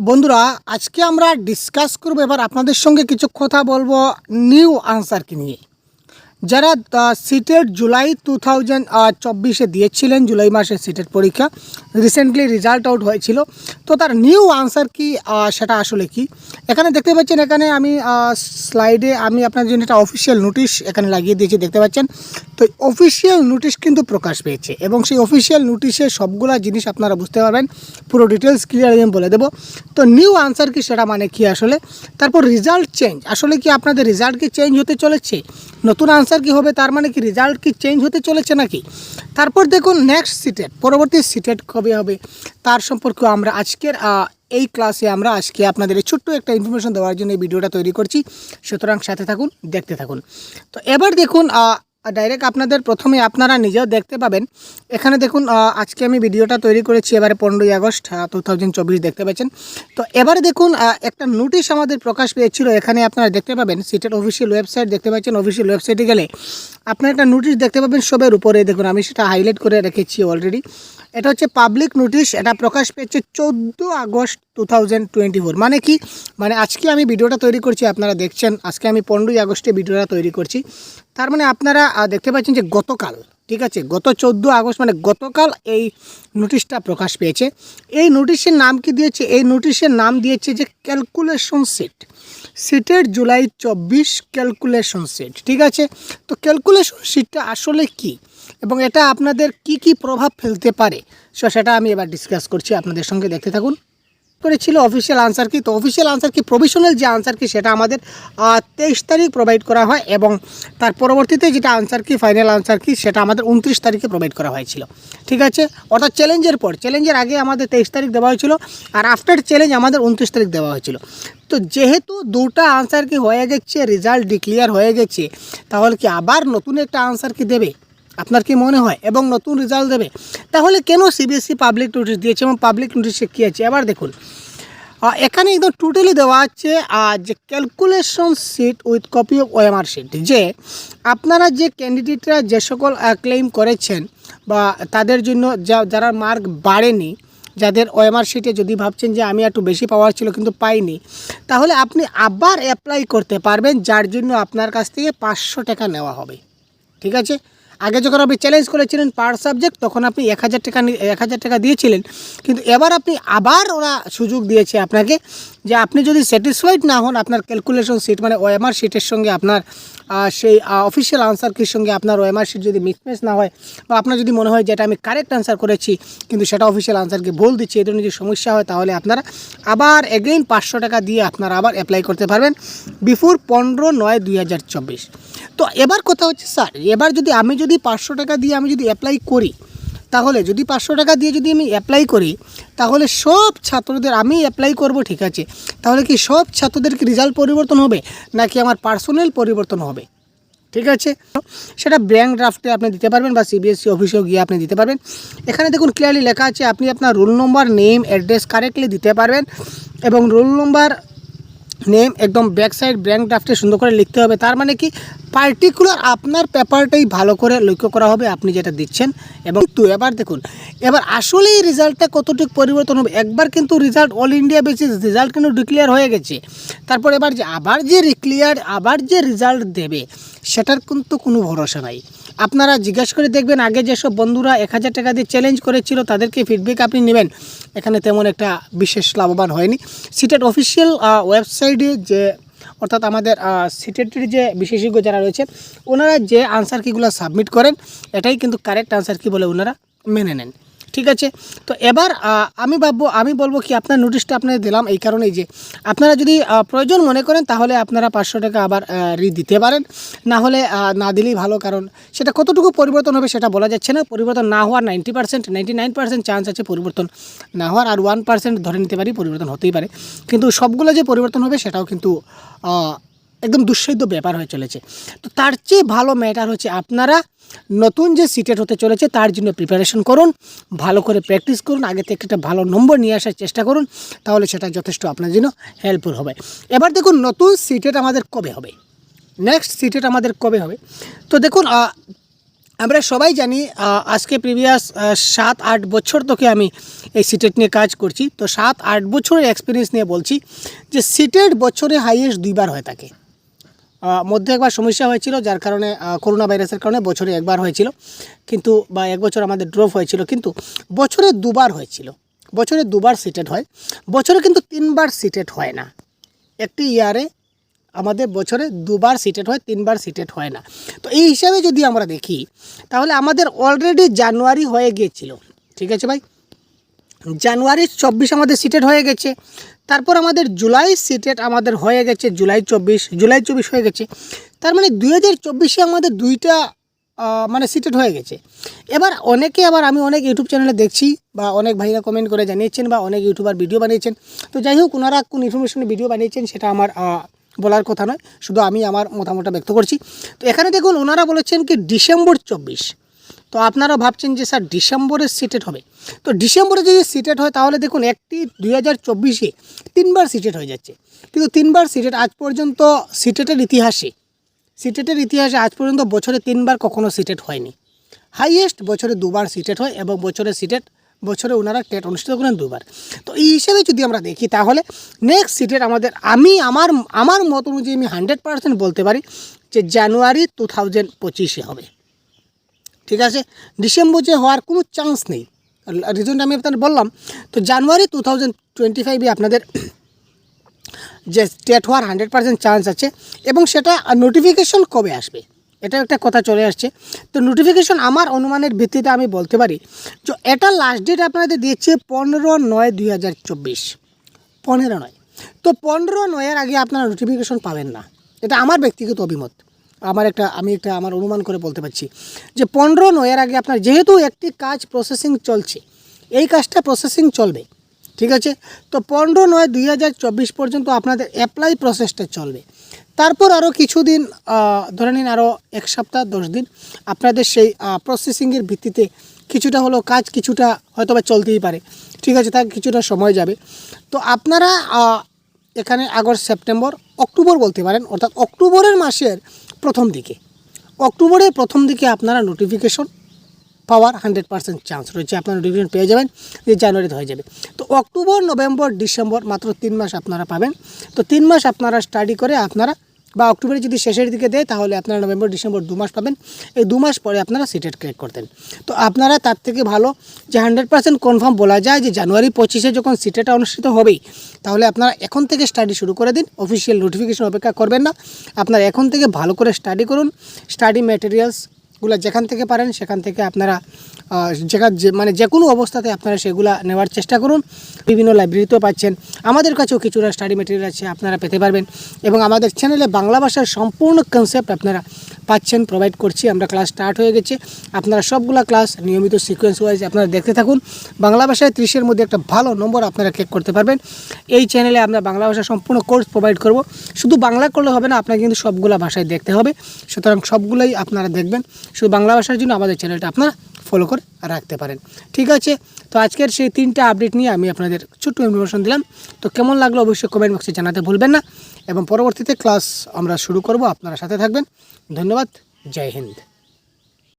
বন্ধুরা আজকে আমরা ডিসকাস করব এবার আপনাদের সঙ্গে কিছু কথা বলব নিউ আনসারকে নিয়ে। যারা সিটের জুলাই টু থাউজেন্ড চব্বিশে দিয়েছিলেন জুলাই মাসে সিটের পরীক্ষা রিসেন্টলি রেজাল্ট আউট হয়েছিল। তো তার নিউ আনসার কি সেটা আসলে কি? এখানে দেখতে পাচ্ছেন, এখানে আমি স্লাইডে আমি আপনার জন্য একটা অফিসিয়াল নোটিশ এখানে লাগিয়ে দিয়েছি, দেখতে পাচ্ছেন? তো অফিসিয়াল নোটিশ কিন্তু প্রকাশ পেয়েছে এবং সেই অফিসিয়াল নোটিশে সবগুলা জিনিস আপনারা বুঝতে পারবেন। পুরো ডিটেলস ক্লিয়ার আমি বলে দেবো। তো নিউ আনসার কি, সেটা মানে কি আসলে? তারপর রেজাল্ট চেঞ্জ আসলে কি আপনাদের রেজাল্ট কি চেঞ্জ হতে চলেছে? নতুন আনসার কি হবে? তার মানে কি রেজাল্ট কি চেঞ্জ হতে চলেছে নাকি? তারপর দেখুন নেক্সট সিটেট পরবর্তী সিটেট কবে হবে? তার সম্পর্কেও আমরা আজকের এই ক্লাসে আমরা আজকে আপনাদের ছোট্ট একটা ইনফরমেশন দেওয়ার জন্য এই ভিডিওটা তৈরি করছি। সুতরাং সাথে থাকুন, দেখতে থাকুন। তো এবার দেখুন ডাইরেক্ট আপনাদের প্রথমে আপনারা নিজেও দেখতে পাবেন। এখানে দেখুন আজকে আমি ভিডিওটা তৈরি করেছি এবারে পনেরোই আগস্ট টু দেখতে পাচ্ছেন। তো এবারে দেখুন একটা নোটিশ আমাদের প্রকাশ পেয়েছিল, এখানে আপনারা দেখতে পাবেন সিটের অফিসিয়াল ওয়েবসাইট দেখতে পাচ্ছেন অফিসিয়াল ওয়েবসাইটে গেলে। আপনারা একটা নোটিশ দেখতে পাবেন সবের উপরে, দেখুন, আমি সেটা হাইলাইট করে রেখেছি অলরেডি এটা হচ্ছে পাবলিক নোটিশ এটা প্রকাশ পেয়েছে চোদ্দ আগস্ট টু মানে কি? মানে আজকে আমি ভিডিওটা তৈরি করছি, আপনারা দেখছেন, আজকে আমি পনেরোই আগস্টে ভিডিওটা তৈরি করছি। তার মানে আপনারা দেখতে পাচ্ছেন যে গতকাল, ঠিক আছে, গত চোদ্দ আগস্ট মানে গতকাল এই নোটিশটা প্রকাশ পেয়েছে। এই নোটিশের নাম কি দিয়েছে? এই নোটিশের নাম দিয়েছে যে ক্যালকুলেশন সিট সিটের জুলাই চব্বিশ ক্যালকুলেশন সিট ঠিক আছে? তো ক্যালকুলেশন সিটটা আসলে কি? এবং এটা আপনাদের কি কি প্রভাব ফেলতে পারে? সো, সেটা আমি এবার ডিসকাস করছি। আপনাদের সঙ্গে দেখতে থাকুন। করেছিল অফিসিয়াল আনসার কি? তো অফিসিয়াল আনসার কি? প্রভিশনাল যে আনসার কি, সেটা আমাদের তেইশ তারিখ প্রোভাইড করা হয় এবং তার পরবর্তীতে যেটা আনসার কি ফাইনাল আনসার কি, সেটা আমাদের উনত্রিশ তারিখে প্রোভাইড করা হয়েছিল। ঠিক আছে? অর্থাৎ চ্যালেঞ্জের পর চ্যালেঞ্জের আগে আমাদের তেইশ তারিখ দেওয়া হয়েছিল আর আফটার চ্যালেঞ্জ আমাদের উনত্রিশ তারিখ দেওয়া হয়েছিল। তো যেহেতু দুটা আনসার কি হয়ে গেছে রেজাল্ট ডিক্লিয়ার হয়ে গেছে, তাহলে কি আবার নতুন একটা আনসার কি দেবে? আপনার কি মনে হয়? এবং নতুন রেজাল্ট দেবে? তাহলে কেন সিবিএসসি পাবলিক নোটিশ দিয়েছে এবং পাবলিক নোটিশে কী আছে? এবার দেখুন। এখানে একদম টোটালি দেওয়া আছে যে calculation sheet with copy of OMR sheet যে আপনারা যে ক্যান্ডিডেটরা যে সকল ক্লেম করেছেন বা তাদের জন্য যা, যারা মার্ক বাড়েনি, যাদের ওএমআর শিটে যদি ভাবছেন যে আমি একটু বেশি পাওয়ার ছিল কিন্তু পাইনি, তাহলে আপনি আবার অ্যাপ্লাই করতে পারবেন, যার জন্য আপনার কাছ থেকে পাঁচশো টাকা নেওয়া হবে। ঠিক আছে? আগে যখন আপনি চ্যালেঞ্জ করেছিলেন পার সাবজেক্ট তখন আপনি এক হাজার টাকা এক হাজার টাকা দিয়েছিলেন। কিন্তু এবার আপনি আবার ওরা সুযোগ দিয়েছে আপনাকে যে আপনি যদি স্যাটিসফাইড না হন, আপনার ক্যালকুলেশন সিট মানে ওএমআর শিটের সঙ্গে আপনার সেই অফিসিয়াল আনসার কির সঙ্গে আপনার ওএমআর শিট যদি মিসম্যাচ না হয়, বা আপনার যদি মনে হয় যে এটা আমি কারেক্ট আনসার করেছি, কিন্তু সেটা অফিসিয়াল আনসারকে ভুল দিচ্ছি, এই ধরনের যদি সমস্যা হয়, তাহলে আপনারা আবার এগেইন পাঁচশো টাকা দিয়ে আপনারা আবার অ্যাপ্লাই করতে পারবেন বিফোর পনেরো নয় দুই তো এবার কথা হচ্ছে, স্যার, এবার যদি আমি যদি পাঁচশো টাকা দিয়ে আমি যদি অ্যাপ্লাই করি, তাহলে যদি পাঁচশো টাকা দিয়ে যদি আমি অ্যাপ্লাই করি, তাহলে সব ছাত্রদের আমি অ্যাপ্লাই করব, ঠিক আছে? তাহলে কি সব ছাত্রদের কি রেজাল্ট পরিবর্তন হবে, নাকি আমার পার্সোনাল পরিবর্তন হবে? ঠিক আছে? সেটা ব্যাঙ্ক ড্রাফটে আপনি দিতে পারবেন বা সিবিএসসি অফিসেও গিয়ে আপনি দিতে পারবেন। এখানে দেখুন ক্লিয়ারলি লেখা আছে, আপনি আপনার roll number name address correctly দিতে পারবেন এবং রোল নম্বর নেম একদম ব্যাক সাইড ব্যাঙ্ক ড্রাফটে সুন্দর করে লিখতে হবে। তার মানে কি? পার্টিকুলার আপনার পেপারটাই ভালো করে লক্ষ্য করা হবে, আপনি যেটা দিচ্ছেন। এবং তো এবার দেখুন, এবার আসলে এই রেজাল্টটা কতটুকু পরিবর্তন হবে? একবার কিন্তু result all India basis result কিন্তু ডিক্লিয়ার হয়ে গেছে। তারপর এবার যে আবার যে রিক্লিয়ার আবার যে রেজাল্ট দেবে, সেটার কিন্তু কোনো ভরসা নাই। আপনারা জিজ্ঞাসা করে দেখবেন, আগে যেসব বন্ধুরা এক হাজার টাকা দিয়ে চ্যালেঞ্জ করেছিল, তাদেরকে ফিডব্যাক আপনি নেবেন। এখানে তেমন একটা বিশেষ লাভবান হয়নি। সিটেট অফিসিয়াল ওয়েবসাইটে যে অর্থাৎ আমাদের সিটেটের যে বিশেষজ্ঞ যারা রয়েছে, ওনারা যে আনসার কিগুলো সাবমিট করেন, এটাই কিন্তু কারেক্ট আনসার কি বলে ওনারা মেনে নেন। ঠিক আছে? তো এবার আমি ভাববো, আমি বলব কি, আপনার নোটিশটা আপনাদের দিলাম এই কারণেই যে, আপনারা যদি প্রয়োজন মনে করেন, তাহলে আপনারা পাঁচশো টাকা আবার রি দিতে পারেন। না হলে না দিলেই ভালো, কারণ সেটা কতটুকু পরিবর্তন হবে সেটা বলা যাচ্ছে না। পরিবর্তন না হওয়ার ninety percent ninety nine chance আছে পরিবর্তন না হওয়ার, আর ওয়ান পার্সেন্ট ধরে নিতে পারি, পরিবর্তন হতেই পারে। কিন্তু সবগুলো যে পরিবর্তন হবে, সেটাও কিন্তু একদম দুঃসাধ্য ব্যাপার হয়ে চলেছে। তো তার চেয়ে ভালো ম্যাটার হচ্ছে আপনারা নতুন যে সিটেট হতে চলেছে, তার জন্য প্রিপারেশন করুন, ভালো করে প্র্যাকটিস করুন, আগে থেকে একটা ভালো নম্বর নিয়ে আসার চেষ্টা করুন, তাহলে সেটা যথেষ্ট আপনার জন্য হেল্পফুল হবে। এবার দেখুন নতুন সিটেট আমাদের কবে হবে? নেক্সট সিটেট আমাদের কবে হবে? তো দেখুন আমরা সবাই জানি আজকে প্রিভিয়াস সাত, আট বছর থেকে আমি এই সিটেট নিয়ে কাজ করছি। তো সাত, আট বছরের এক্সপিরিয়েন্স নিয়ে বলছি যে সিটেট বছরে হাইয়েস্ট দুইবার হয়ে থাকে। মধ্যে একবার সমস্যা হয়েছিল, যার কারণে করোনা ভাইরাসের কারণে বছরে একবার হয়েছিল। কিন্তু, বা এক বছর আমাদের ড্রপ হয়েছিল, কিন্তু বছরে দুবার হয়েছিল। বছরে দুবার সিটেড হয়। বছরে কিন্তু তিনবার সিটেড হয় না। একটি ইয়ারে আমাদের বছরে দুবার সিটেড হয়, তিনবার সিটেড হয় না। তো এই হিসাবে যদি আমরা দেখি, তাহলে আমাদের অলরেডি জানুয়ারি হয়ে গিয়েছিল। ঠিক আছে ভাই? জানুয়ারি চব্বিশ আমাদের সিটেড হয়ে গেছে। তারপর আমাদের জুলাই সিটেড আমাদের হয়ে গেছে, জুলাই চব্বিশ জুলাই চব্বিশ হয়ে গেছে। তার মানে দুই হাজার চব্বিশে আমাদের দুইটা মানে সিটেড হয়ে গেছে। এবার অনেকে আবার আমি অনেক ইউটিউব চ্যানেলে দেখছি বা অনেক ভাইরা কমেন্ট করে জানিয়েছেন বা অনেক ইউটিউবার ভিডিও বানিয়েছেন। তো যাই হোক ওনারা কোন ইনফরমেশনের ভিডিও বানিয়েছেন সেটা আমার বলার কথা নয়। শুধু আমি আমার মতামতটা ব্যক্ত করছি। তো এখানে দেখুন ওনারা বলেছেন কি, ডিসেম্বর চব্বিশ। তো আপনারা ভাবছেন যে স্যার ডিসেম্বরে সিটেড হবে। তো ডিসেম্বরে যদি সিটেড হয়, তাহলে দেখুন একটি দুই হাজার চব্বিশে তিনবার সিটেড হয়ে যাচ্ছে। কিন্তু তিনবার সিটেড আজ পর্যন্ত সিটেটের ইতিহাসে সিটেটের ইতিহাসে আজ পর্যন্ত বছরে তিনবার কখনো সিটেড হয়নি। হাইয়েস্ট বছরে দুবার সিটেড হয় এবং বছরে সিটেড বছরে ওনারা টেট অনুষ্ঠিত করেন দুবার। তো এই হিসেবে যদি আমরা দেখি, তাহলে নেক্সট সিটেড আমাদের, আমি আমার আমার মত অনুযায়ী আমি হান্ড্রেড পার্সেন্ট বলতে পারি যে জানুয়ারি টু থাউজেন্ড পঁচিশে হবে। ঠিক আছে? ডিসেম্বর যে হওয়ার কোনো চান্স নেই। রিজনটা আমি আপনাদের বললাম, তো জানুয়ারি টু থাউজেন্ড টোয়েন্টি ফাইভে আপনাদের যে স্টেট হওয়ার হান্ড্রেড পার্সেন্ট চান্স আছে এবং সেটা নোটিফিকেশন কবে আসবে? এটা একটা কথা চলে আসছে। তো নোটিফিকেশন আমার অনুমানের ভিত্তিতে আমি বলতে পারি যে এটা লাস্ট ডেট আপনাদের দিয়েছে পনেরো নয় দুই হাজার চব্বিশ। পনেরো নয়। তো পনেরো নয়ের আগে আপনারা নোটিফিকেশন পাবেন না। এটা আমার ব্যক্তিগত অভিমত। আমার একটা, আমি একটা, আমার অনুমান করে বলতে পারছি যে পনেরো নয়ের আগে আপনার যেহেতু একটি কাজ প্রসেসিং চলছে, এই কাজটা প্রসেসিং চলবে, ঠিক আছে? তো পনেরো নয় দুই হাজার চব্বিশ পর্যন্ত আপনাদের অ্যাপ্লাই প্রসেসটা চলবে। তারপর আরও কিছুদিন ধরে নিন আরও এক সপ্তাহ, দশ দিন আপনাদের সেই প্রসেসিংয়ের ভিত্তিতে কিছুটা হলো কাজ কিছুটা হয়তো বা চলতেই পারে, ঠিক আছে? তার কিছুটা সময় যাবে। তো আপনারা এখানে আগস্ট, সেপ্টেম্বর, অক্টোবর বলতে পারেন, অর্থাৎ অক্টোবরের মাসের প্রথম দিকে। অক্টোবরের প্রথম দিকে আপনারা নোটিফিকেশন পাওয়ার হান্ড্রেড পার্সেন্ট চান্স রয়েছে। আপনারা নোটিফিকেশন পেয়ে যাবেন, যে জানুয়ারিতে হয়ে যাবে। তো অক্টোবর, নভেম্বর, ডিসেম্বর মাত্র তিন মাস আপনারা পাবেন। তো তিন মাস আপনারা স্টাডি করে আপনারা বা অক্টোবরে যদি শেষের দিকে দেয়, তাহলে আপনারা নভেম্বর, ডিসেম্বর দু মাস পাবেন। এই দু মাস পরে আপনারা সিটেট ক্রিয়েট করতেন। তো আপনারা তার থেকে ভালো যে হান্ড্রেড পার্সেন্ট কনফার্ম বলা যায় যে জানুয়ারি পঁচিশে যখন সিটেটা অনুষ্ঠিত হবেই, তাহলে আপনারা এখন থেকে স্টাডি শুরু করে দিন। অফিসিয়াল নোটিফিকেশন অপেক্ষা করবেন না। আপনারা এখন থেকে ভালো করে স্টাডি করুন। স্টাডি ম্যাটেরিয়ালসগুলো যেখান থেকে পারেন, সেখান থেকে আপনারা যেখান মানে যে কোনো অবস্থাতে আপনারা সেগুলো নেওয়ার চেষ্টা করুন। বিভিন্ন লাইব্রেরিতেও পাচ্ছেন। আমাদের কাছেও কিছুটা স্টাডি মেটেরিয়াল আছে, আপনারা পেতে পারবেন। এবং আমাদের চ্যানেলে বাংলা ভাষার সম্পূর্ণ কনসেপ্ট আপনারা পাচ্ছেন প্রোভাইড করছি। আমরা ক্লাস স্টার্ট হয়ে গেছে। আপনারা সবগুলা ক্লাস নিয়মিত সিকোয়েন্স ওয়াইজ আপনারা দেখতে থাকুন। বাংলা ভাষায় ত্রিশের মধ্যে একটা ভালো নম্বর আপনারা ক্লিক করতে পারবেন। এই চ্যানেলে আমরা বাংলা ভাষা সম্পূর্ণ কোর্স প্রোভাইড করব। শুধু বাংলা করলে হবে না, আপনাকে কিন্তু সবগুলা ভাষায় দেখতে হবে। সুতরাং সবগুলোই আপনারা দেখবেন। শুধু বাংলা ভাষার জন্য আমাদের চ্যানেলটা আপনারা ফলো করে রাখতে পারেন। ঠিক আছে? তো আজকের সেই তিনটা আপডেট নিয়ে আমি আপনাদের ছোট্ট ইনফরমেশন দিলাম। তো কেমন লাগল অবশ্যই কমেন্ট বক্সে জানাতে ভুলবেন না। এবং পরবর্তীতে ক্লাস আমরা শুরু করব। আপনারা সাথে থাকবেন। ধন্যবাদ। জয় হিন্দ।